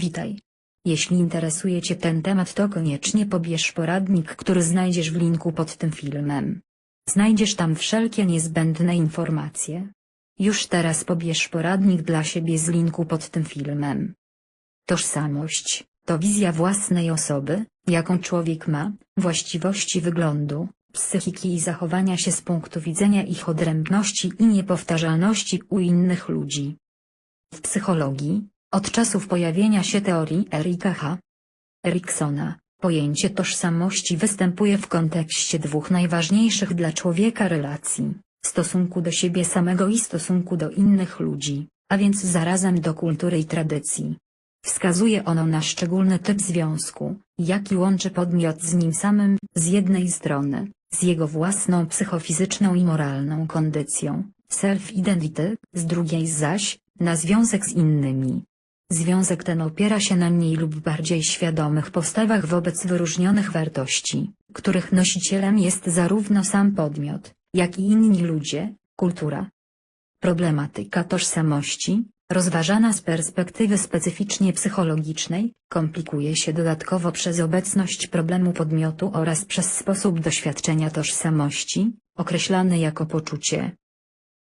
Witaj. Jeśli interesuje Cię ten temat to koniecznie pobierz poradnik, który znajdziesz w linku pod tym filmem. Znajdziesz tam wszelkie niezbędne informacje. Już teraz pobierz poradnik dla siebie z linku pod tym filmem. Tożsamość to wizja własnej osoby, jaką człowiek ma, właściwości wyglądu, psychiki i zachowania się z punktu widzenia ich odrębności i niepowtarzalności u innych ludzi. W psychologii, od czasów pojawienia się teorii Erika H. Eriksona, pojęcie tożsamości występuje w kontekście dwóch najważniejszych dla człowieka relacji, stosunku do siebie samego i stosunku do innych ludzi, a więc zarazem do kultury i tradycji. Wskazuje ono na szczególny typ związku, jaki łączy podmiot z nim samym, z jednej strony, z jego własną psychofizyczną i moralną kondycją, self-identity, z drugiej zaś, na związek z innymi. Związek ten opiera się na mniej lub bardziej świadomych postawach wobec wyróżnionych wartości, których nosicielem jest zarówno sam podmiot, jak i inni ludzie, kultura. Problematyka tożsamości, rozważana z perspektywy specyficznie psychologicznej, komplikuje się dodatkowo przez obecność problemu podmiotu oraz przez sposób doświadczenia tożsamości, określany jako poczucie.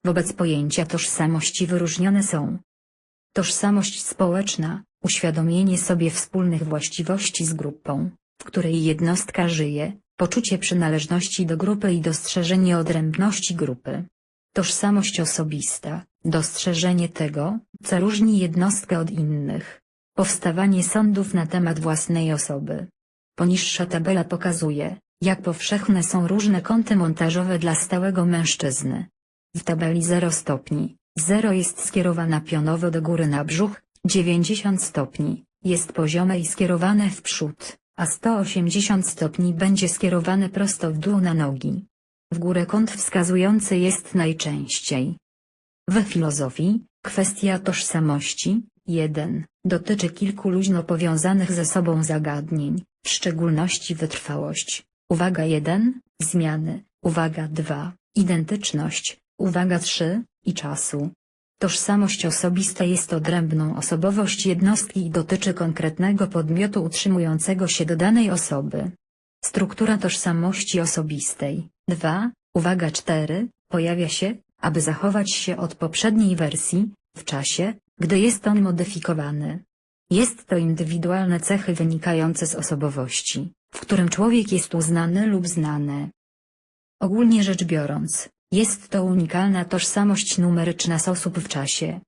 Wobec pojęcia tożsamości wyróżnione są Tożsamość społeczna, uświadomienie sobie wspólnych właściwości z grupą, w której jednostka żyje, poczucie przynależności do grupy i dostrzeżenie odrębności grupy. Tożsamość osobista, dostrzeżenie tego, co różni jednostkę od innych. Powstawanie sądów na temat własnej osoby. Poniższa tabela pokazuje, jak powszechne są różne kąty montażowe dla stałego mężczyzny. W tabeli 0 stopni, 0 jest skierowana pionowo do góry na brzuch, 90 stopni, jest poziome i skierowane w przód, a 180 stopni będzie skierowane prosto w dół na nogi. W górę kąt wskazujący jest najczęściej. We filozofii, kwestia tożsamości, 1, dotyczy kilku luźno powiązanych ze sobą zagadnień, w szczególności wytrwałość, uwaga 1, zmiany, uwaga 2, identyczność, uwaga 3, i czasu. Tożsamość osobista jest odrębną osobowość jednostki i dotyczy konkretnego podmiotu utrzymującego się do danej osoby. Struktura tożsamości osobistej. 2. Uwaga 4. Pojawia się, aby zachować się od poprzedniej wersji, w czasie, gdy jest on modyfikowany. Jest to indywidualne cechy wynikające z osobowości, w którym człowiek jest uznany lub znany. Ogólnie rzecz biorąc, jest to unikalna tożsamość numeryczna z osób w czasie.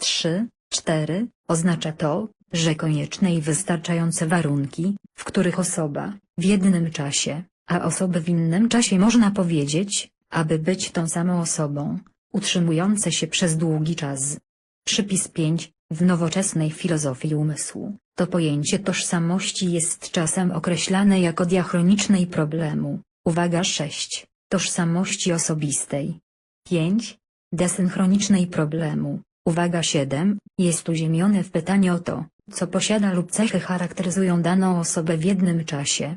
3, 4 oznacza to, że konieczne i wystarczające warunki, w których osoba, w jednym czasie, a osoby w innym czasie można powiedzieć, aby być tą samą osobą, utrzymujące się przez długi czas. Przypis 5. W nowoczesnej filozofii umysłu, to pojęcie tożsamości jest czasem określane jako diachronicznej problemu. Uwaga 6 tożsamości osobistej. 5. Desynchronicznej problemu. Uwaga 7. Jest uziemione w pytanie o to, co posiada lub cechy charakteryzują daną osobę w jednym czasie.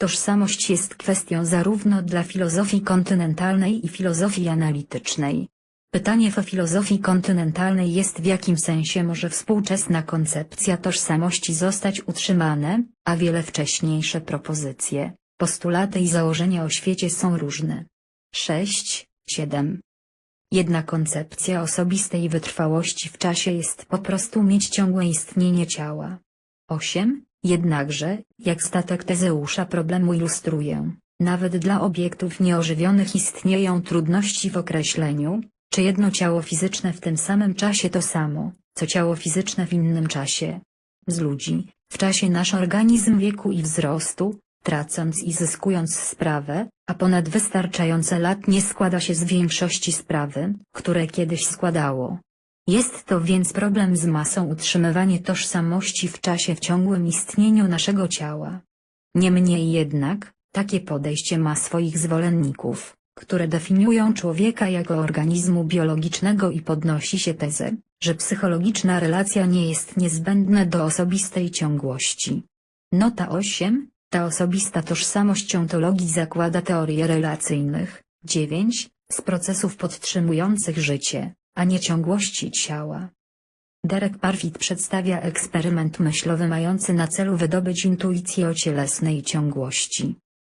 Tożsamość jest kwestią zarówno dla filozofii kontynentalnej i filozofii analitycznej. Pytanie w filozofii kontynentalnej jest w jakim sensie może współczesna koncepcja tożsamości zostać utrzymane, a wiele wcześniejsze propozycje, Postulaty i założenia o świecie są różne. 6, 7. Jedna koncepcja osobistej wytrwałości w czasie jest po prostu mieć ciągłe istnienie ciała. 8. Jednakże, jak statek Tezeusza problemu ilustruję, nawet dla obiektów nieożywionych istnieją trudności w określeniu, czy jedno ciało fizyczne w tym samym czasie to samo, co ciało fizyczne w innym czasie. Z ludzi, w czasie nasz organizm wieku i wzrostu, tracąc i zyskując sprawę, a ponad wystarczające lat nie składa się z większości sprawy, które kiedyś składało. Jest to więc problem z masą utrzymywanie tożsamości w czasie w ciągłym istnieniu naszego ciała. Niemniej jednak, takie podejście ma swoich zwolenników, które definiują człowieka jako organizmu biologicznego i podnosi się tezę, że psychologiczna relacja nie jest niezbędna do osobistej ciągłości. Nota 8 ta osobista tożsamość ontologii zakłada teorie relacyjnych, 9, z procesów podtrzymujących życie, a nie ciągłości ciała. Derek Parfit przedstawia eksperyment myślowy mający na celu wydobyć intuicję o cielesnej ciągłości.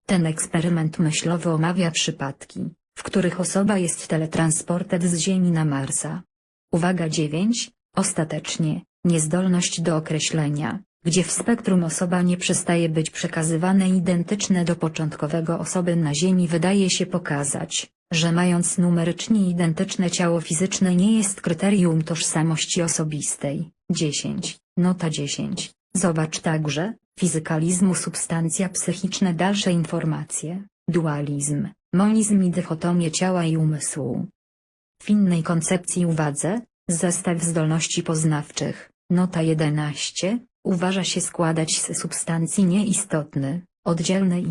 Ten eksperyment myślowy omawia przypadki, w których osoba jest teletransportem z Ziemi na Marsa. Uwaga 9. Ostatecznie, niezdolność do określenia, gdzie w spektrum osoba nie przestaje być przekazywane identyczne do początkowego osoby na Ziemi wydaje się pokazać, że mając numerycznie identyczne ciało fizyczne nie jest kryterium tożsamości osobistej. 10. Nota 10. Zobacz także, fizykalizmu substancja psychiczne dalsze informacje, dualizm, monizm i dychotomię ciała i umysłu. W innej koncepcji uwadze, zestaw zdolności poznawczych, nota 11, uważa się składać z substancji nieistotny, oddzielny i